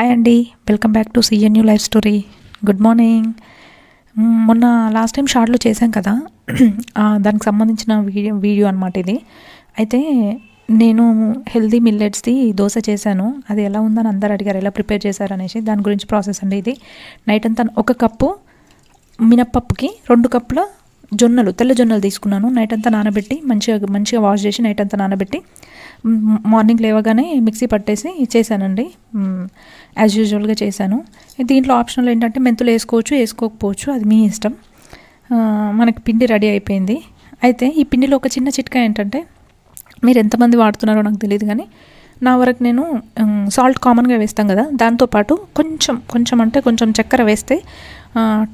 Hi అండి welcome back to CNU life story good morning మొన్న last time షార్ట్లో చేశాం కదా. దానికి సంబంధించిన వీడియో వీడియో అనమాట ఇది. అయితే నేను హెల్దీ మిల్లెట్స్ది దోశ చేశాను. అది ఎలా ఉందని అందరు అడిగారు. ఎలా ప్రిపేర్ చేశారు అనేసి. దాని గురించి ప్రాసెస్ అండి ఇది. నైట్ అంతా ఒక కప్పు మినప్పప్పుకి రెండు కప్పుల జొన్నలు తెల్ల జొన్నలు తీసుకున్నాను. నైట్ అంతా నానబెట్టి మంచిగా మంచిగా వాష్ చేసి నైట్ అంతా నానబెట్టి మార్నింగ్ లేవగానే మిక్సీ పట్టేసి చేశానండి. యాజ్ యూజువల్గా చేశాను. దీంట్లో ఆప్షనల్ ఏంటంటే మెంతులు వేసుకోవచ్చు వేసుకోకపోవచ్చు అది మీ ఇష్టం. మనకి పిండి రెడీ అయిపోయింది. అయితే ఈ పిండిలో ఒక చిన్న చిట్కా ఏంటంటే మీరు ఎంతమంది వాడుతున్నారో నాకు తెలియదు కానీ నా వరకు నేను సాల్ట్ కామన్గా వేస్తాం కదా దాంతోపాటు కొంచెం కొంచెం అంటే కొంచెం చక్కెర వేస్తే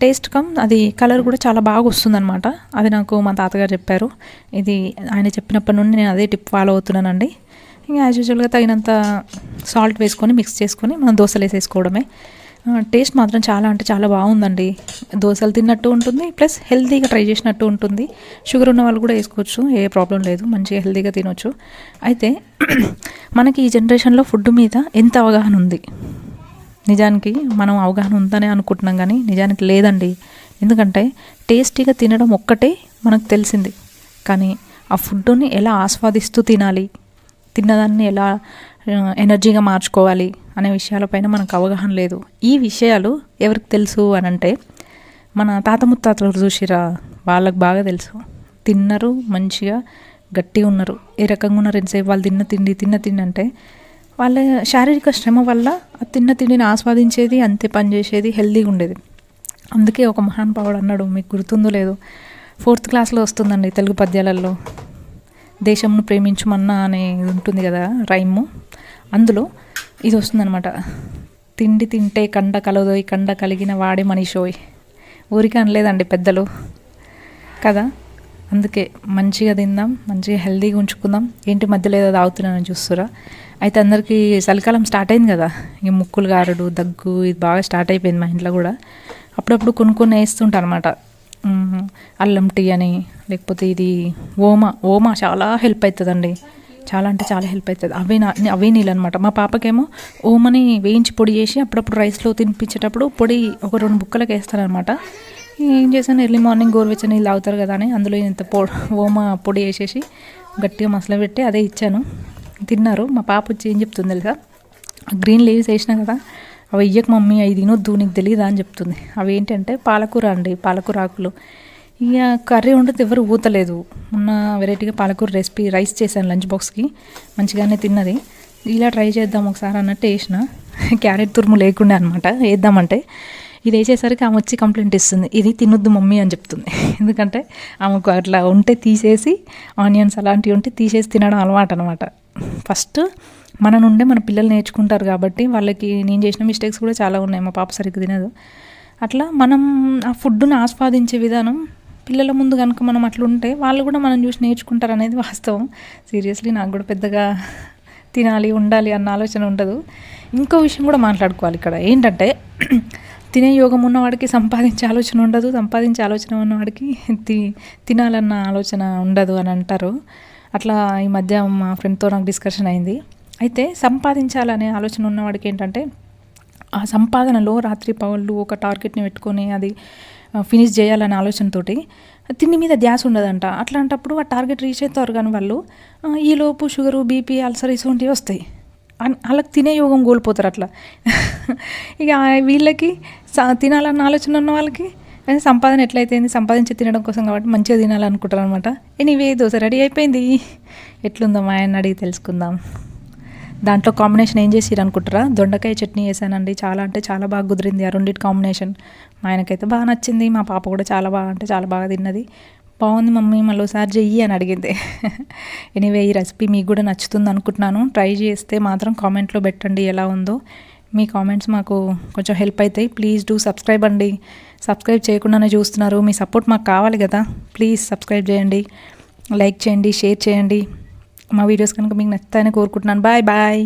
టేస్ట్ కమ్ అది కలర్ కూడా చాలా బాగా వస్తుందన్నమాట. అది నాకు మా తాతగారు చెప్పారు. ఇది ఆయన చెప్పినప్పటి నుండి నేను అదే టిప్ ఫాలో అవుతున్నానండి. ఇంకా యాజ్ యూజువల్గా తగినంత సాల్ట్ వేసుకొని మిక్స్ చేసుకొని మనం దోశలు వేసేసుకోవడమే. టేస్ట్ మాత్రం చాలా అంటే చాలా బాగుందండి. దోశలు తిన్నట్టు ఉంటుంది ప్లస్ హెల్తీగా ట్రై చేసినట్టు ఉంటుంది. షుగర్ ఉన్న వాళ్ళు కూడా వేసుకోవచ్చు ఏ ప్రాబ్లం లేదు మంచిగా హెల్తీగా తినొచ్చు. అయితే మనకి ఈ జనరేషన్లో ఫుడ్ మీద ఎంత అవగాహన ఉంది? నిజానికి మనం అవగాహన ఉందనే అనుకుంటున్నాం కానీ నిజానికి లేదండి. ఎందుకంటే టేస్టీగా తినడం ఒక్కటే మనకు తెలిసింది. కానీ ఆ ఫుడ్ని ఎలా ఆస్వాదిస్తూ తినాలి? తిన్నదాన్ని ఎలా ఎనర్జీగా మార్చుకోవాలి అనే విషయాలపైన మనకు అవగాహన లేదు. ఈ విషయాలు ఎవరికి తెలుసు అని అంటే మన తాత ముత్తాతలు చూసిరా వాళ్ళకి బాగా తెలుసు. తిన్నారు మంచిగా గట్టిగా ఉన్నారు. ఏ రకంగా ఉన్నారు? ఎంతసేపు వాళ్ళు తిన్న తిండి తిన్న తిండి అంటే వాళ్ళ శారీరక శ్రమ వల్ల తిన్న తిండిని ఆస్వాదించేది అంతే పని చేసేది ఉండేది. అందుకే ఒక మహానుభావుడు అన్నాడు మీకు గుర్తుందో లేదు. ఫోర్త్ క్లాస్లో వస్తుందండి తెలుగు పద్యాలలో. దేశంను ప్రేమించమన్నా అనే ఉంటుంది కదా రైము. అందులో ఇది వస్తుందన్నమాట. తిండి తింటే కండ కలదోయ్ కండ కలిగిన వాడే మనిషోయ్. ఊరికే అనలేదండి పెద్దలు. కదా? అందుకే మంచిగా తిందాం మంచిగా హెల్తీగా ఉంచుకుందాం. ఏంటి మధ్యలో ఏదో తాగుతున్నానని చూస్తురా అయితే అందరికీ చలికాలం స్టార్ట్ అయింది కదా. ఇక ముక్కులు గారడు దగ్గు ఇది బాగా స్టార్ట్ అయిపోయింది మా ఇంట్లో కూడా. అప్పుడప్పుడు కొనుక్కొని వేస్తుంటా అనమాట అల్లం టీ అని లేకపోతే ఇది ఓమా. ఓమా చాలా హెల్ప్ అవుతుందండి చాలా అంటే చాలా హెల్ప్ అవుతుంది అవే నా అవే నీళ్ళు అనమాట మా పాపకేమో ఓమని వేయించి పొడి చేసి అప్పుడప్పుడు రైస్లో తినిపించేటప్పుడు పొడి ఒక రెండు బుక్కలకు వేస్తారనమాట ఏం చేశాను? ఎర్లీ మార్నింగ్ గోరువెచ్చని నీళ్ళు తాగుతారు కదా అని అందులో ఇంత పొ ఓమా పొడి వేసేసి గట్టిగా మసలు పెట్టి అదే ఇచ్చాను. తిన్నారు. మా పాప వచ్చి ఏం చెప్తుంది తెలుసా? గ్రీన్ లీవ్స్ వేసినా కదా అవి ఇయ్యక మమ్మీ అవి తినొద్దు నీకు తెలియదా అని చెప్తుంది. అవి ఏంటంటే పాలకూర అండి పాలకూర ఆకులు. ఇక కర్రీ ఉండదు ఎవరు ఊతలేదు. ఉన్న వెరైటీగా పాలకూర రెసిపీ రైస్ చేశాను లంచ్ బాక్స్కి. మంచిగానే తిన్నది. ఇలా ట్రై చేద్దాం ఒకసారి అన్నట్టు వేసిన. క్యారెట్ తురుము లేకుండే అనమాట వేద్దామంటే. ఇది వేసేసరికి ఆమె వచ్చి కంప్లైంట్ ఇస్తుంది. ఇది తినొద్దు మమ్మీ అని చెప్తుంది. ఎందుకంటే ఆమెకు అట్లా ఉంటే తీసేసి ఆనియన్స్ అలాంటివి ఉంటే తీసేసి తినడం అలవాటు అనమాట ఫస్ట్ మన నుండే మన పిల్లలు నేర్చుకుంటారు కాబట్టి వాళ్ళకి నేను చేసిన మిస్టేక్స్ కూడా చాలా ఉన్నాయి. మా పాప సరిగ్గా తినదు. అట్లా మనం ఆ ఫుడ్ను ఆస్వాదించే విధానం పిల్లల ముందు కనుక మనం అట్లుంటే ఉంటే వాళ్ళు కూడా మనం చూసి నేర్చుకుంటారు అనేది వాస్తవం. సీరియస్లీ నాకు కూడా పెద్దగా తినాలి ఉండాలి అన్న ఆలోచన ఉండదు. ఇంకో విషయం కూడా మాట్లాడుకోవాలి ఇక్కడ. ఏంటంటే తినే యోగం ఉన్నవాడికి సంపాదించే ఆలోచన ఉండదు. సంపాదించే ఆలోచన ఉన్నవాడికి తి తినాలన్న ఆలోచన ఉండదు అని అంటారు. అట్లా ఈ మధ్య మా ఫ్రెండ్తో నాకు డిస్కషన్ అయింది. అయితే సంపాదించాలనే ఆలోచన ఉన్నవాడికి ఏంటంటే ఆ సంపాదనలో రాత్రి పగళ్ళు ఒక టార్గెట్ని పెట్టుకొని అది ఫినిష్ చేయాలనే ఆలోచనతోటి తిండి మీద ధ్యాస ఉండదంట. అట్లాంటప్పుడు ఆ టార్గెట్ రీచ్ అవుతారు కానీ వాళ్ళు ఈలోపు షుగరు బీపీ అల్సర్ ఇటువంటివి వస్తాయి. వాళ్ళకి తినే యోగం కోల్పోతారు అట్లా. ఇక వీళ్ళకి తినాలన్న ఆలోచన ఉన్న వాళ్ళకి కానీ సంపాదన ఎట్లయితే సంపాదించి తినడం కోసం కాబట్టి మంచిగా తినాలనుకుంటారు అనమాట ఎనీవే దోశ రెడీ అయిపోయింది. ఎట్లుందో మా ఆయన అడిగి తెలుసుకుందాం. దాంట్లో కాంబినేషన్ ఏం చేసిరు అనుకుంటారా? దొండకాయ చట్నీ చేశానండి. చాలా అంటే చాలా బాగా కుదిరింది ఆ రెండింటి కాంబినేషన్ మా ఆయనకైతే బాగా నచ్చింది. మా పాప కూడా చాలా బాగా అంటే చాలా బాగా తిన్నది. బాగుంది మమ్మీ మళ్ళీ ఒకసారి చెయ్యి అని అడిగింది. ఎనీవే ఈ రెసిపీ మీకు కూడా నచ్చుతుంది అనుకుంటున్నాను. ట్రై చేస్తే మాత్రం కామెంట్లో పెట్టండి ఎలా ఉందో. మీ కామెంట్స్ మాకు కొంచెం హెల్ప్ అవుతాయి ప్లీజ్ డూ సబ్స్క్రైబ్ అండి. సబ్స్క్రైబ్ చేయకుండానే చూస్తున్నారు. మీ సపోర్ట్ మాకు కావాలి కదా. ప్లీజ్ సబ్స్క్రైబ్ చేయండి. లైక్ చేయండి షేర్ చేయండి. మా వీడియోస్ కనుక మీకు నచ్చుతాయని కోరుకుంటున్నాను. Bye bye